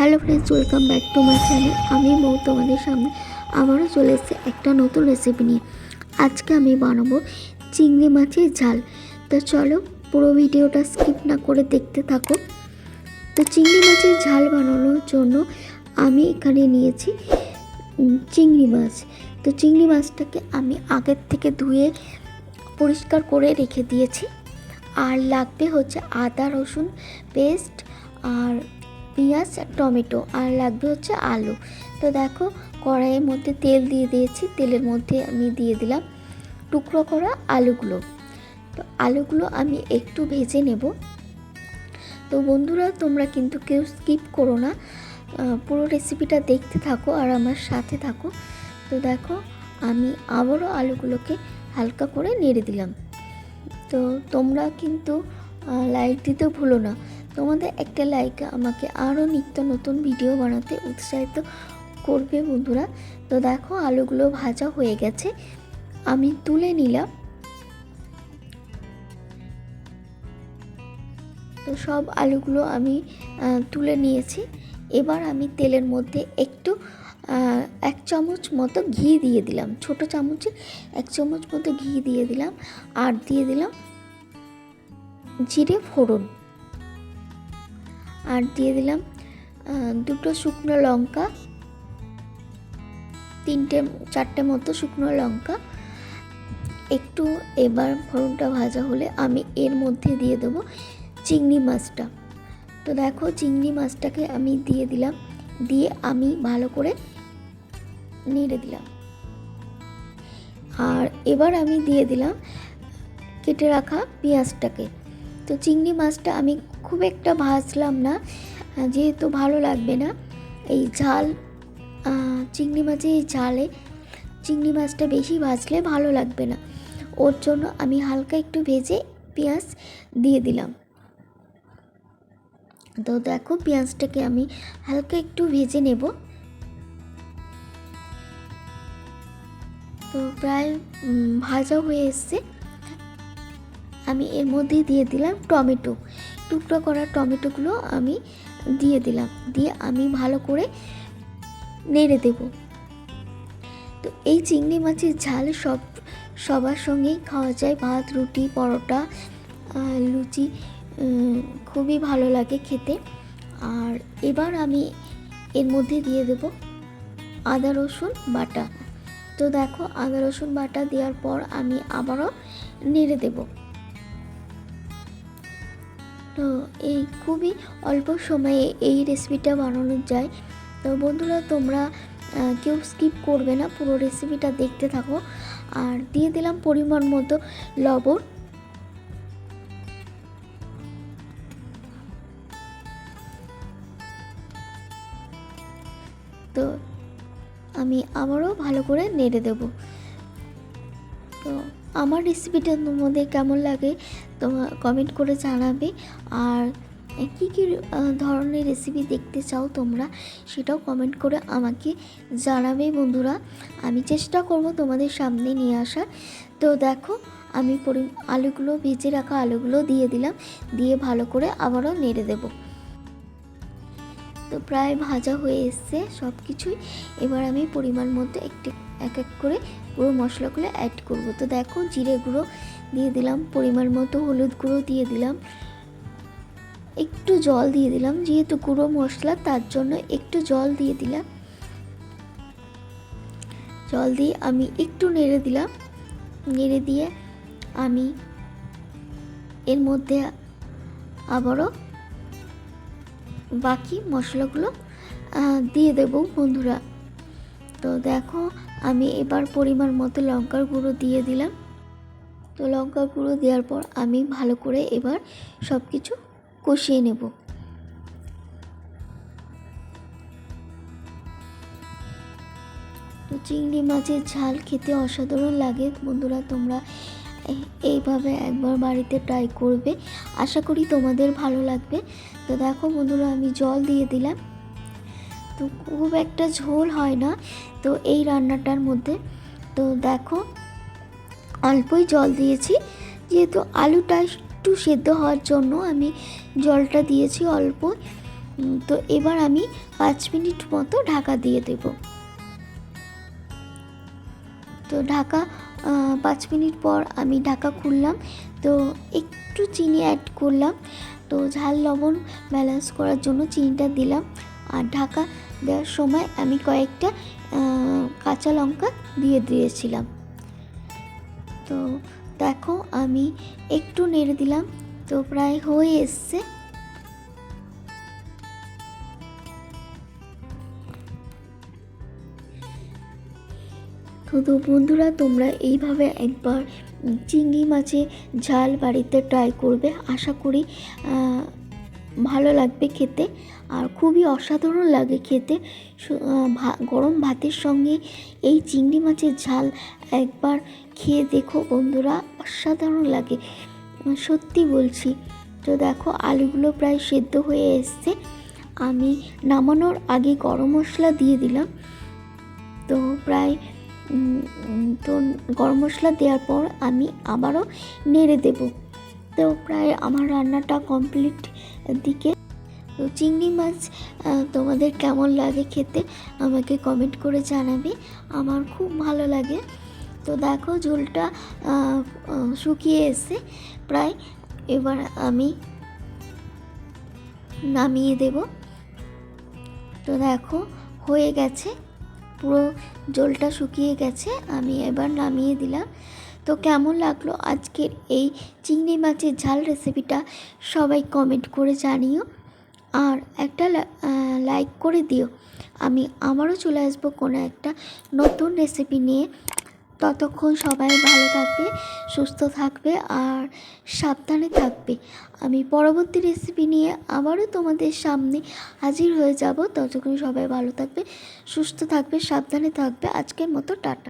Hello friends welcome back to my channel আমি মৌ তোমাদের সামনে আবারও চলে এসেছি একটা নতুন রেসিপি নিয়ে। আজকে আমি বানাবো চিংড়ি মাছের ঝাল। তো চলো পুরো ভিডিওটা স্কিপ না করে দেখতে থাকো। তো চিংড়ি মাছের ঝাল বানানোর জন্য আমি এখানে নিয়েছি চিংড়ি মাছ। তো চিংড়ি মাছটাকে আমি আগের থেকে ধুয়ে পরিষ্কার করে রেখে দিয়েছি। আর লাগবে হচ্ছে আদা রসুন পেস্ট আর পেঁয়াজ আর টমেটো আর লাগবে হচ্ছে আলু। তো দেখো, কড়াইয়ের মধ্যে তেল দিয়ে দিয়েছি। তেলের মধ্যে আমি দিয়ে দিলাম টুকরো করা আলুগুলো। তো আলুগুলো আমি একটু ভেজে নেব। তো বন্ধুরা, তোমরা কিন্তু কেউ স্কিপ করো না। পুরো রেসিপিটা দেখতে থাকো আর আমার সাথে থাকো। তো দেখো, আমি আবারও আলুগুলোকে হালকা করে নেড়ে দিলাম। তো তোমরা কিন্তু লাইট দিতে ভুলো না। তোমাদের একটা লাইক আমাকে আরও নিত্য নতুন ভিডিও বানাতে উৎসাহিত করবে বন্ধুরা। তো দেখো, আলুগুলো ভাজা হয়ে গেছে। আমি তুলে নিলাম। তো সব আলুগুলো আমি তুলে নিয়েছি। এবার আমি তেলের মধ্যে একটু এক চামচ মতো ঘি দিয়ে দিলাম। ছোট চামচে এক চামচ মতো ঘি দিয়ে দিলাম। আর দিয়ে দিলাম জিরে ফোড়ন। আর দিয়ে দিলাম দুটো শুকনো লঙ্কা, তিনটে, চারটে মতো শুকনো লঙ্কা। একটু এবার ফোড়নটা ভাজা হলে আমি এর মধ্যে দিয়ে দেবো চিংড়ি মাছটা। তো দেখো চিংড়ি মাছটাকে আমি দিয়ে দিলাম, দিয়ে আমি ভালো করে নেড়ে দিলাম। আর এবার আমি দিয়ে দিলাম কেটে রাখা পেঁয়াজটাকে। তো চিংড়ি মাছটা আমি খুব একটা ভাজলাম না যেহেতু ভালো লাগবে না। এই ঝাল চিংড়ি মাছের এই ঝালে চিংড়ি মাছটা বেশি ভাজলে ভালো লাগবে না। ওর জন্য আমি হালকা একটু ভেজে পেঁয়াজ দিয়ে দিলাম। তো দেখো পেঁয়াজটাকে আমি হালকা একটু ভেজে নেব। তো প্রায় ভাজা হয়ে এসছে। আমি এর মধ্যে দিয়ে দিলাম টমেটো। টুকরো করা টমেটোগুলো আমি দিয়ে দিলাম। দিয়ে আমি ভালো করে নেড়ে দেব। তো এই চিংড়ি মাছের ঝাল সব, সবার সঙ্গেই খাওয়া যায়। ভাত, রুটি, পরোটা লুচি খুবই ভালো লাগে খেতে। আর এবার আমি এর মধ্যে দিয়ে দেব আদা, রসুন, বাটা। তো দেখো, আদা, রসুন, বাটা দেওয়ার পর আমি আবারও নেড়ে দেবো। এই খুবই অল্প সময়ে এই রেসিপিটা বানানো যায়। তো বন্ধুরা, তোমরা কেউ স্কিপ করবে না, পুরো রেসিপিটা দেখতে থাকো। আর দিয়ে দিলাম পরিমাণ মতো লবণ। তো আমি আবারও ভালো করে নেড়ে দেবো। তো আমার রেসিপিটা তোমাদের কেমন লাগে তোমার কমেন্ট করে জানাবে। আর কী কী ধরনের রেসিপি দেখতে চাও তোমরা সেটাও কমেন্ট করে আমাকে জানাবে বন্ধুরা। আমি চেষ্টা করব তোমাদের সামনে নিয়ে আসার। তো দেখো, আমি পরি, আলুগুলো, ভেজে রাখা আলুগুলো দিয়ে দিলাম। দিয়ে ভালো করে আবারও নেড়ে দেবো। তো প্রায় ভাজা হয়ে এসছে সব কিছুই এবার আমি পরিমাণ মতো একটু এক এক করে পুরো মশলাগুলো অ্যাড করব। তো দেখো জিরে গুঁড়ো দিয়ে দিলাম, পরিমাণ মতো হলুদ গুঁড়ো দিয়ে দিলাম। একটু জল দিয়ে দিলাম, যেহেতু গুঁড়ো মশলা, তার জন্য একটু জল দিয়ে দিলাম। জল দিয়ে আমি একটু নেড়ে দিলাম। নেড়ে দিয়ে আমি এর মধ্যে আবারও বাকি মশলাগুলো দিয়ে দেব বন্ধুরা। তো দেখো আমি এবার পরিমাণ মতো লঙ্কার গুঁড়ো দিয়ে দিলাম। তো লঙ্কার গুঁড়ো দেওয়ার পর আমি ভালো করে এবার সব কিছু কষিয়ে নেব। তো চিংড়ি মাছের ঝাল খেতে অসাধারণ লাগে। বন্ধুরা, তোমরা এইভাবে একবার বাড়িতে ট্রাই করবে। আশা করি তোমাদের ভালো লাগবে। তো দেখো বন্ধুরা, আমি জল দিয়ে দিলাম। তো খুব একটা ঝোল হয় না। তো এই রান্নাটার মধ্যে, তো দেখো, অল্পই জল দিয়েছি। যেহেতু আলুটা একটু সেদ্ধ হওয়ার জন্য আমি জলটা দিয়েছি অল্প। তো এবার আমি পাঁচ মিনিট মতো ঢাকা দিয়ে দেব। তো ঢাকা পাঁচ মিনিট পর আমি ঢাকা খুললাম। তো একটু চিনি অ্যাড করলাম। তো ঝাল লবণ ব্যালেন্স করার জন্য চিনিটা দিলাম। আর ঢাকা দেওয়ার সময় আমি কয়েকটা কাঁচা লঙ্কা দিয়ে দিয়েছিলাম। তো দেখো আমি একটু নেড়ে দিলাম, তো প্রায় হয়ে এসছে। তো বন্ধুরা, তোমরা এইভাবে একবার চিংড়ি মাছের ঝাল বাড়িতে ট্রাই করবে। আশা করি ভালো লাগবে খেতে আর খুবই অসাধারণ লাগে খেতে। গরম ভাতের সঙ্গে এই চিংড়ি মাছের ঝাল একবার খেয়ে দেখো বন্ধুরা, অসাধারণ লাগে। সত্যি বলছি, তো দেখো আলুগুলো প্রায় সেদ্ধ হয়ে এসছে। আমি নামানোর আগে গরম মশলা দিয়ে দিলাম। তো প্রায় তো গরম মশলা দেওয়ার পর আমি আবারও নেড়ে দেব। তো প্রায় আমার রান্নাটা কমপ্লিট দিকে। তো চিংড়ি মাছ তোমাদের কেমন লাগে খেতে আমাকে কমেন্ট করে জানাবে। আমার খুব ভালো লাগে। তো দেখো ঝোলটা শুকিয়ে এসে প্রায় এবার আমি নামিয়ে দেব। তো দেখো হয়ে গেছে। পুরো জলটা শুকিয়ে গেছে। আমি এবার নামিয়ে দিলাম। তো কেমন লাগল আজকের এই চিংড়ি মাছের ঝাল রেসিপিটা সবাই কমেন্ট করে জানিও। আর একটা লাইক করে দিও। আমি আবারও চলে আসব কোনো একটা নতুন রেসিপি নিয়ে। ততক্ষণ সবাই ভালো থাকবে, সুস্থ থাকবে আর সাবধানে থাকবে। আমি পরবর্তী রেসিপি নিয়ে আবারও তোমাদের সামনে হাজির হয়ে যাব। ততক্ষণ সবাই ভালো থাকবে, সুস্থ থাকবে, সাবধানে থাকবে। আজকের মতো টাটা।